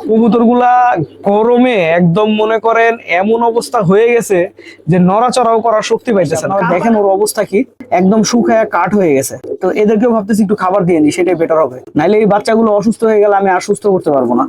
কবুতরগুলা গরমে একদম মনে করেন এমন অবস্থা হয়ে গেছে যে নড়াচড়াও করার শক্তি পাইতেছে না দেখেন ওর অবস্থা কি? একদম শুকায়া কাঠ হয়ে গেছে। তো এদেরকেও ভাবতেছি একটু খাবার দিয়ে নি সেটাই বেটার হবে। নাইলে এই বাচ্চাগুলো অসুস্থ হয়ে গেলে আমি আর সুস্থ করতে পারব না।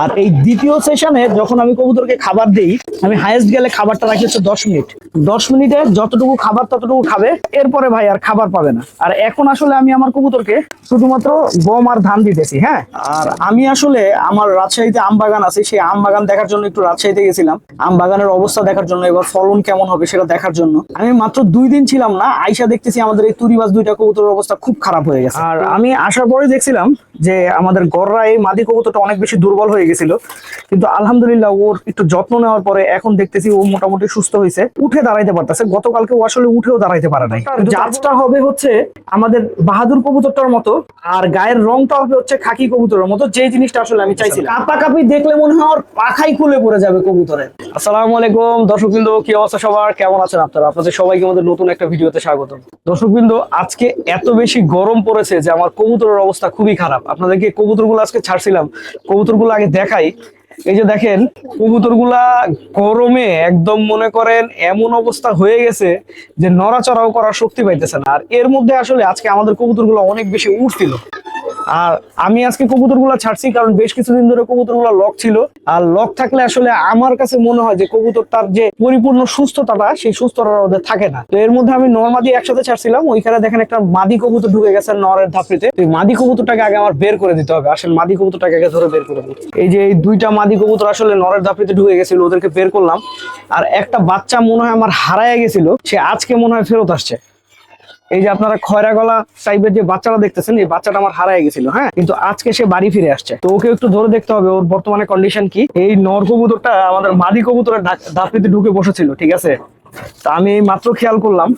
আর এই দ্বিতীয় সেশনে যখন আমি কবুতরকে খাবার দিই আমি হাইয়েস্ট গেলে খাবারটা রাখি হচ্ছে দশ মিনিট। দশ মিনিটে যতটুকু খাবার ততটুকু খাবে এরপরে ভাই আর খাবার পাবে না। আর এখন আসলে আমি আমার কবুতরকে শুধুমাত্র গম আর ধান দিতেছি হ্যাঁ? আর আমি আসলে আমার রাজশাহীতে আম বাগান আছে সেই আম বাগান দেখার জন্য একটু রাজশাহীতে গেছিলাম। আম বাগানের অবস্থা দেখার জন্য এবার ফলন কেমন হবে সেটা দেখার জন্য। আমি মাত্র দুই দিন ছিলাম না আইসা দেখতেছি আমাদের এই তুরিবাজ দুইটা কবুতরের অবস্থা খুব খারাপ হয়ে গেছে। আর আমি আসার পরে দেখছিলাম যে আমাদের গররা এই মাদি কবুতরটা অনেক বেশি দুর্বল হয়ে গেছিল। কিন্তু আলহামদুলিল্লাহ ওর একটু যত্ন নেওয়ার পরে এখন দেখতেছি ও মোটামুটি সুস্থ হয়েছে। উঠে দাঁড়াইতে পারতেছে গতকালকে ও আসলে উঠেও দাঁড়াইতে পারে নাই। জাজটা হবে হচ্ছে আমাদের বাহাদুর কবুতরটার মতো আর গায়ের রংটা হবে হচ্ছে খাকি কবুতরের মতো যে জিনিসটা আসলে আমি চাইছিলাম। কাপা কাপি দেখলে মনে হয় ওর পাখাই খুলে পড়ে যাবে কবুতরের। আসসালামু আলাইকুম। দর্শক বিন্দু কি অবস্থা সবার? কেমন আছেন আপনারা? আপনাদের সবাইকে আমাদের নতুন একটা ভিডিওতে স্বাগত দর্শক বিন্দু আজকে এত বেশি গরম পড়েছে যে আমার কবুতরের অবস্থা খুবই খারাপ। আপনাদেরকে কবুতরগুলো আজকে ছাড়ছিলাম। কবুতরগুলো আগে দেখাই। এই যে দেখেন, কবুতরগুলা গরমে একদম মনে করেন এমন অবস্থা হয়ে গেছে যে নড়াচড়াও করার শক্তি পাইতেছে না। আর এর মধ্যে আসলে আজকে আমাদের কবুতরগুলো অনেক বেশি উঠছিল আর আমি আজকে কবুতরগুলো ছাড়ছি, কারণ বেশ কিছুদিন ধরে কবুতরগুলো লক ছিল। আর লক থাকলে আসলে আমার কাছে মনে হয় যে কবুতরটার যে পরিপূর্ণ সুস্থতাটা, সেই সুস্থতা ওদের থাকে না। তো এর মধ্যে আমি নর্মাদি একসাথে ছাড়ছিলাম। ওইখানে দেখেন একটা মাদি কবুতর ঢুকে গেছে নরের ধাপড়িতে। তো মাদি কবুতরটাকে আগে আমার বের করে দিতে হবে। আসলে মাদি কবুতরটাকে আগে ধরে বের করে দিতে এই যে এই দুইটা মাদি কবুতর আসলে নরের ধাপড়িতে ঢুকে গেছিল, ওদেরকে বের করলাম। আর একটা বাচ্চা মনে হয় আমার হারায় গেছিল, সে আজকে মনে হয় ফেরত আসছে। এই যে আপনারা খয়রা গলা টাইপের যে বাচ্চাটা দেখতেছেন, এই বাচ্চাটা আমার হারায় গেছিল হ্যাঁ? কিন্তু আজকে সে বাড়ি ফিরে আসছে। তো ওকে একটু ধরে দেখতে হবে, ওর বর্তমানে কন্ডিশন কি? এই নর কবুতরটা আমাদের মাদি কবুতরের ধাপিতে ঢুকে বসেছিল, ঠিক আছে? তা আমি মাত্র খেয়াল করলাম,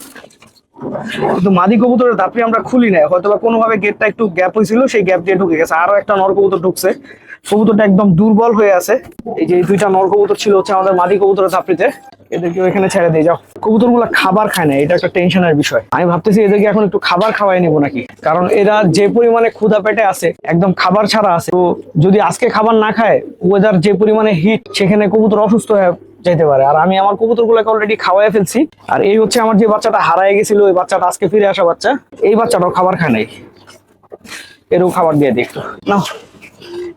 কিন্তু মাদি কবুতরের ধাপড়ি আমরা খুলি নাই। হয়তো বা কোনোভাবে গেটটা একটু গ্যাপ হয়েছিল, সেই গ্যাপ দিয়ে ঢুকে গেছে। আরও একটা নর কবুতর ঢুকছে। কবুতরটা একদম দুর্বল হয়ে আছে। এই যে দুইটা নর কবুতর ছিল হচ্ছে আমাদের মাদি কবুতরের ধাপড়িতে এদেরকে এখানে ছেড়ে দিয়ে যাও। কবুতর খাবার খায় না, এটা একটা টেনশনের বিষয়। আমি ভাবতেছি এদেরকে এখন একটু খাবার খাওয়াই নেব নাকি? কারণ এরা যে পরিমাণে ক্ষুধা পেটে আছে, একদম খাবার ছাড়া আছে। তো যদি আজকে খাবার না খায় ওয়েদার যে পরিমাণে হিট সেখানে কবুতর অসুস্থ হয়ে যেতে পারে। আর আমি আমার কবুতর গুলাকে অলরেডি খাওয়াই ফেলছি। আর এই হচ্ছে আমার যে বাচ্চাটা হারায় গেছিল, ওই বাচ্চাটা আজকে ফিরে আসা বাচ্চা। এই বাচ্চাটাও খাবার খায় নাই। এরও খাবার দিয়ে দিই একটু। না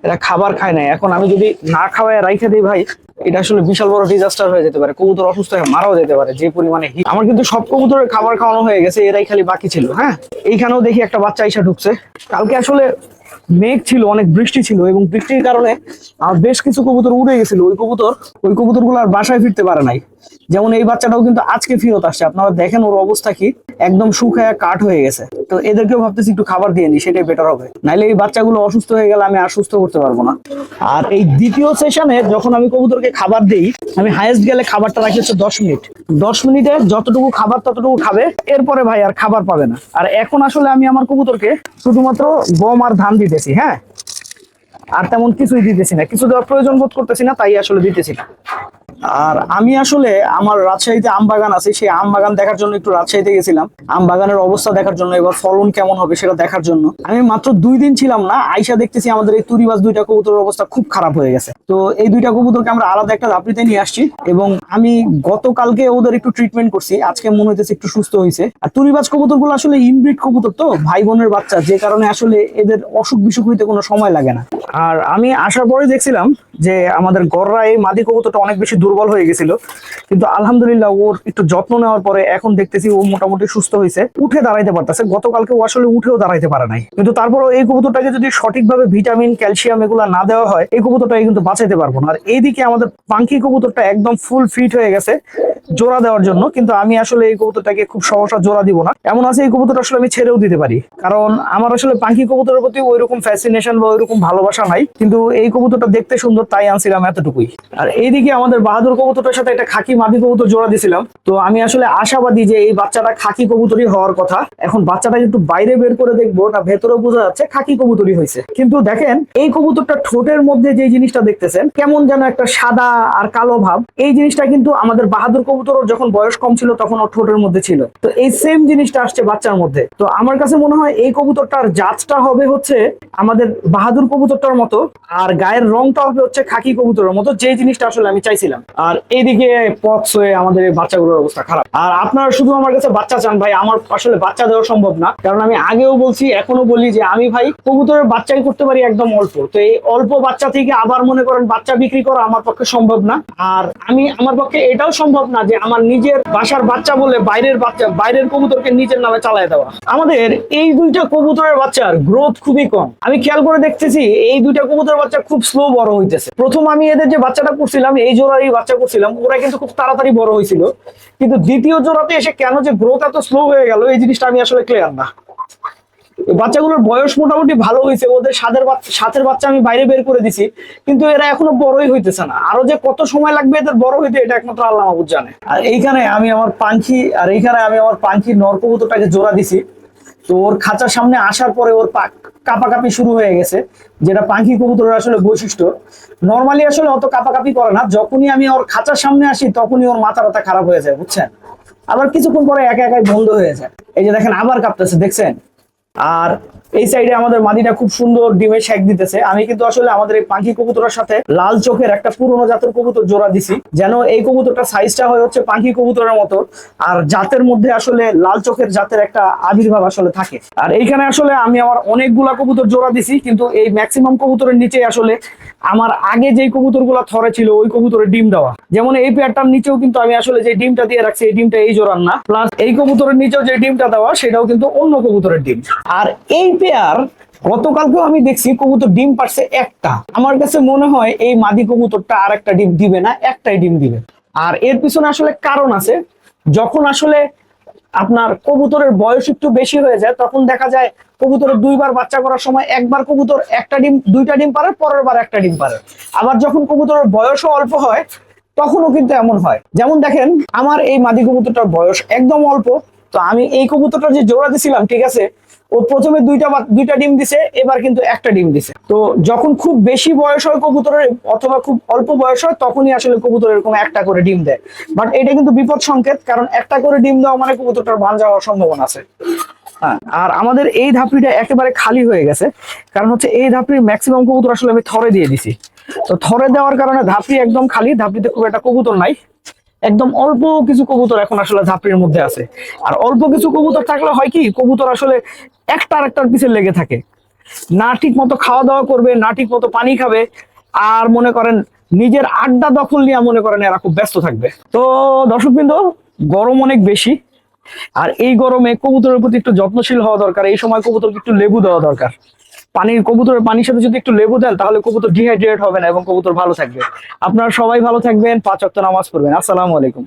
এরা খাবার খায় নাই। এখন আমি যদি না খাওয়ায় রাইখে দিই ভাই এটা আসলে বিশাল বড় ডিজাস্টার হয়ে যেতে পারে। কবুতর অসুস্থ হয়ে মারাও যেতে পারে, যে পরিমাণে আমার কিন্তু সব কবুতরের খাবার খাওয়ানো হয়ে গেছে, এরাই খালি বাকি ছিল হ্যাঁ? এইখানেও দেখি একটা বাচ্চা এসে ঢুকছে। কালকে আসলে মেঘ ছিল, অনেক বৃষ্টি ছিল এবং বৃষ্টির কারণে আমার বেশ কিছু কবুতর উড়ে গেছিল। ওই কবুতর ওই কবুতরগুলো আর বাসায় ফিরতে পারে নাই। যেমন এই বাচ্চাটাও কিন্তু আজকে ফেরত আসছে। আপনারা দেখেন ওর অবস্থা কি। একদম শুকায়া কাঠ হয়ে গেছে। তো এদেরকেও ভাবতেছি একটু খাবার দিয়ে নি, সেটাই বেটার হবে। নাইলে এই বাচ্চাগুলো অসুস্থ হয়ে গেলে আমি আর সুস্থ করতে পারব না। আর এই দ্বিতীয় সেশনে যখন আমি কবুতরকে খাবার দিই, আমি হাইয়েস্ট গেলে খাবারটা রাখি হচ্ছে দশ মিনিট। দশ মিনিটে যতটুকু খাবার ততটুকু খাবে, এরপরে ভাই আর খাবার পাবে না। আর এখন আসলে আমি আমার কবুতরকে শুধুমাত্র গম আর ধান দিতেছি হ্যাঁ? আর তেমন কিছুই দিতেছি না। কিছু দেওয়ার প্রয়োজন বোধ করতেছি না, তাই আসলে দিতেছি না। আর আমি আসলে আমার রাজশাহীতে আম বাগান আছে, সেই আম বাগান দেখার জন্য একটু রাজশাহীতে গেছিলাম। আম বাগানের অবস্থা দেখার জন্য এবার ফলন কেমন হবে সেটা দেখার জন্য। আমি মাত্র দুই দিন ছিলাম না, আইসা দেখতেছি আমাদের এই তুরিবাজ দুইটা কবুতরের অবস্থা খুব খারাপ হয়ে গেছে। তো এই দুইটা কবুতরকে আমরা আলাদা একটা রাপড়িতে নিয়ে আসছি এবং আমি গতকালকে ওদের একটু ট্রিটমেন্ট করছি, আজকে মনে হইতেছে একটু সুস্থ হয়েছে আর তুরিবাজ কবুতরগুলো আসলে ইনব্রিড কবুতর তো ভাই বোনের বাচ্চা, যে কারণে আসলে এদের অসুখ বিসুখ হইতে কোনো সময় লাগে না। আর আমি আসার পরে দেখছিলাম যে আমাদের গররা এই মাদি কবুতরটা অনেক বেশি দুর্বল হয়ে গেছিল। কিন্তু আলহামদুলিল্লাহ ওর একটু যত্ন নেওয়ার পরে এখন দেখতেছি ও মোটামুটি সুস্থ হয়েছে উঠে দাঁড়াইতে পারতেছে গতকালকে ও আসলে উঠেও দাঁড়াইতে পারে নাই। কিন্তু তারপরও এই কবুতরটাকে যদি সঠিকভাবে ভিটামিন, ক্যালসিয়াম এগুলা না দেওয়া হয়, এই কবুতরটাকে কিন্তু বাঁচাইতে পারব না। আর এইদিকে আমাদের পাঙ্কি কবুতরটা একদম ফুল ফিট হয়ে গেছে জোড়া দেওয়ার জন্য, কিন্তু আমি আসলে এই কবুতরটাকে খুব সহসা জোড়া দিব না। এমন আছে এই কবুতরটা আসলে আমি ছেড়েও দিতে পারি। কারণ আমার আসলে পাঙ্কি কবুতরের প্রতি ওইরকম ফ্যাসিনেশন বা ওইরকম ভালোবাসা নাই, কিন্তু এই কবুতরটা দেখতে সুন্দর, তাই আনছিলাম এতটুকুই। আর এইদিকে আমাদের বাহাদুর কবুতরের সাথে একটা খাকি মাদি কবুতর জোড়া দিছিলাম। তো আমি আসলে আশাবাদী যে এই বাচ্চাটা খাকি কবুতরই হওয়ার কথা। এখন বাচ্চাটা একটু বাইরে বের করে দেখব, না ভেতরে বোঝা যাচ্ছে খাকি কবুতরই হয়েছে। কিন্তু দেখেন, এই কবুতরটা ঠোঁটের মধ্যে যে জিনিসটা দেখতেছেন, কেমন যেন একটা সাদা আর কালো ভাব, এই জিনিসটা কিন্তু আমাদের বাহাদুর কবুতর যখন বয়স কম ছিল, তখন ওর ঠোঁটের মধ্যে ছিল। তো এই সেম জিনিসটা আসছে বাচ্চার মধ্যে। তো আমার কাছে মনে হয় এই কবুতরটার জাতটা হবে হচ্ছে আমাদের বাহাদুর কবুতরটার মতো, আর গায়ের রংটা হবে হচ্ছে খাকি কবুতরের মতো যে জিনিসটা আসলে আমি চাইছিলাম। আর এইদিকে পথ হয়ে আমাদের এই বাচ্চাগুলোর অবস্থা খারাপ। আর আপনারা শুধু আমার কাছে বাচ্চা চান ভাই, আমার আসলে বাচ্চা দেওয়া সম্ভব না, কারণ আমি আগেও বলছি এখনও বলি যে আমি ভাই কবুতরের বাচ্চাই করতে পারি একদম অল্প। তো এই অল্প বাচ্চা থেকে আবার মনে করেন বাচ্চা বিক্রি করা আমার পক্ষে সম্ভব না। আর আমি, আমার পক্ষে এটাও সম্ভব না যে আমার নিজের বাসার বাচ্চা বলে বাইরের বাচ্চা, বাইরের কবুতরকে নিজের নামে চালায় দেওয়া। আমাদের এই দুইটা কবুতরের বাচ্চার গ্রোথ খুবই কম। আমি খেয়াল করে দেখতেছি, এই দুইটা কবুতরের বাচ্চা খুব স্লো বড় হইতেছে। প্রথম আমি এদের যে বাচ্চাটা করছিলাম, এই জোড়ারই বাচ্চা করছিলাম, ওরা কিন্তু খুব তাড়াতাড়ি বড় হয়েছিল। কিন্তু দ্বিতীয় জোড়াতে এসে কেন যে গ্রোথ এত স্লো হয়ে গেল, এই জিনিসটা আমি আসলে ক্লিয়ার না। বাচ্চাগুলোর বয়স মোটামুটি ভালো হয়েছে, ওদের সাদের বাচ্চা, সাথের বাচ্চা আমি বাইরে বের করে দিছি, কিন্তু এরা এখনও বড়ই হইতেছে না। আরও যে কত সময় লাগবে এদের বড় হইতে, এটা একমাত্র আল্লাহ মাহবুদ জানে। আর এইখানে আমি আমার পাখি আর এইখানে আমি আমার পাখি নরকবুতরটাকে জোড়া দিছি। তো ওর খাঁচার সামনে আসার পরে ওর পা- কাপাকাপি শুরু হয়ে গেছে, যেটা পাখি কবুতরের আসলে বৈশিষ্ট্য। নর্মালি আসলে অত কাপাকাপি করে না, যখনই আমি ওর খাঁচার সামনে আসি, তখনই ওর মাথা ব্যথা খারাপ হয়ে যায়, বুঝছেন? আবার কিছুক্ষণ পরে একা একাই বন্ধ হয়ে যায়। এই যে দেখেন, আবার কাঁপতেছে, দেখছেন? আর এই সাইডে আমাদের মাদিটা খুব সুন্দর ডিমে শেক দিতেছে। আমি কিন্তু আসলে আমাদের এই পাখি কবুতরের সাথে লাল চোখের একটা পুরনো জাতের কবুতর জোড়া দিছি। যেন এই কবুতরটা সাইজটা হয়ে হচ্ছে পাখি কবুতরের মতো। আর জাতের মধ্যে আসলে লাল চোখের জাতের একটা আবির্ভাব আসলে থাকে। আর এইখানে আসলে আমি আমার অনেকগুলা কবুতর জোড়া দিছি, কিন্তু এই ম্যাক্সিমাম কবুতরের নিচে আসলে আমার আগে যেই কবুতরগুলা থরে ছিল, ওই কবুতরের ডিম দেওয়া। যেমন এই পেয়ারটার নিচেও কিন্তু আমি আসলে যে ডিমটা দিয়ে রাখছি, এই ডিমটা এই জোড়ার না। প্লাস এই কবুতরের নিচেও যে ডিমটা দেওয়া, সেটাও কিন্তু অন্য কবুতরের ডিম। আর এই পেয়ার গতকালকেও আমি দেখছি কবুতর ডিম পারছে একটা। আমার কাছে মনে হয় এই মাদি কবুতরটা আর একটা ডিম দিবে না, একটাই ডিম দিবে। আর এর পিছনে আসলে কারণ আছে, যখন আসলে আপনার কবুতরের বয়স একটু বেশি হয়ে যায়, তখন দেখা যায় কবুতরের দুইবার বাচ্চা করার সময় একবার কবুতর একটা ডিম, দুইটা ডিম পারে পরের বার একটা ডিম পারে আবার যখন কবুতরের বয়সও অল্প হয়, তখনও কিন্তু এমন হয়। যেমন দেখেন, আমার এই মাদি কবুতরটার বয়স একদম অল্প, তো আমি এই কবুতরটা যে জোড়া দিছিলাম, ঠিক আছে ও প্রথমে দুইটা দুইটা ডিম দিছে, এবার কিন্তু একটা ডিম দিছে। তো যখন খুব বেশি বয়স হয় কবুতরের, অথবা খুব অল্প বয়স হয়, তখনই আসলে কবুতর এরকম একটা করে ডিম দেয়। বাট এটা কিন্তু বিপদ সংকেত, কারণ একটা করে ডিম দেওয়া মানে কবুতরটার ভাঞ্জা হওয়ার সম্ভাবনা আছে। হ্যাঁ আর আমাদের এই ধাপড়িটা একেবারে খালি হয়ে গেছে, কারণ হচ্ছে এই ধাপড়ির ম্যাক্সিমাম কবুতর আসলে আমি থরে দিয়ে দিছি। তো থরে দেওয়ার কারণে ধাপড়ি একদম খালি, ধাপড়িতে খুব একটা কবুতর নাই। একদম অল্প কিছু কবুতর এখন আসলে ধাপড়ির মধ্যে আছে। আর অল্প কিছু কবুতর থাকলে হয় কি, কবুতর আসলে একটা আরেকটার পিছে লেগে থাকে। না ঠিক মতো খাওয়া দাওয়া করবে, না ঠিক মতো পানি খাবে, আর মনে করেন নিজের আড্ডা দখল নিয়ে মনে করেন এরা খুব ব্যস্ত থাকবে। তো দর্শকবৃন্দ, গরম অনেক বেশি, আর এই গরমে কবুতরের প্রতি একটু যত্নশীল হওয়া দরকার, এই সময় কবুতরকে একটু লেবু দেওয়া দরকার। পানির কবুতরের পানির সাথে যদি একটু লেবু দেন, তাহলে কবুতর ডিহাইড্রেট হবে না এবং কবুতর ভালো থাকবে। আপনারা সবাই ভালো থাকবেন, পাঁচ অক্ট নামাজ পড়বেন। আসসালামু আলাইকুম।